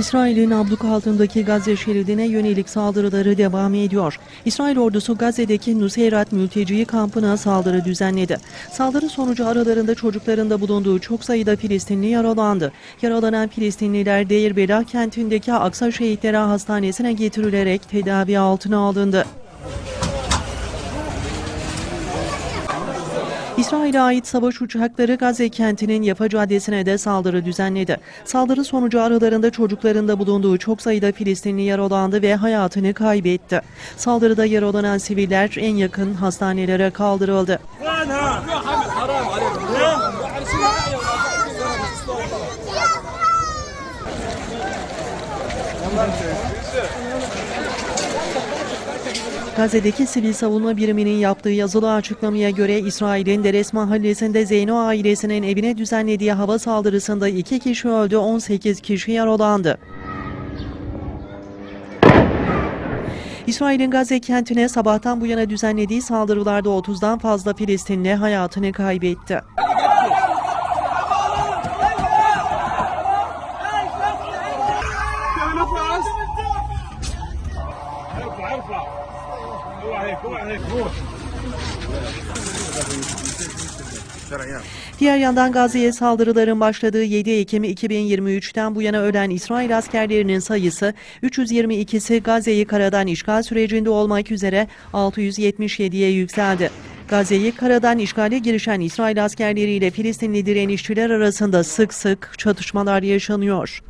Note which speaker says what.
Speaker 1: İsrail'in abluka altındaki Gazze şeridine yönelik saldırıları devam ediyor. İsrail ordusu Gazze'deki Nuseyrat mülteci kampına saldırı düzenledi. Saldırı sonucu aralarında çocukların da bulunduğu çok sayıda Filistinli yaralandı. Yaralanan Filistinliler Deir Bela kentindeki Aksa Şehitleri Hastanesi'ne getirilerek tedavi altına alındı. İsrail'e ait savaş uçakları Gazze kentinin Yafa Caddesi'ne de saldırı düzenledi. Saldırı sonucu aralarında çocukların da bulunduğu çok sayıda Filistinli yaralandı ve hayatını kaybetti. Saldırıda yaralanan siviller en yakın hastanelere kaldırıldı. Gazze'deki sivil savunma biriminin yaptığı yazılı açıklamaya göre İsrail'in Deres mahallesinde Zeyno ailesinin evine düzenlediği hava saldırısında 2 kişi öldü, 18 kişi yaralandı. İsrail'in Gazze kentine sabahtan bu yana düzenlediği saldırılarda 30'dan fazla Filistinli hayatını kaybetti.
Speaker 2: ارفع ارفع ارفع اوعى هيك اوعى هيك روح
Speaker 1: Diğer yandan Gazze'ye saldırıların başladığı 7 Ekim 2023'ten bu yana ölen İsrail askerlerinin sayısı 322'si Gazze'yi karadan işgal sürecinde olmak üzere 677'ye yükseldi. Gazze'yi karadan işgale girişen İsrail askerleriyle Filistinli direnişçiler arasında sık sık çatışmalar yaşanıyor.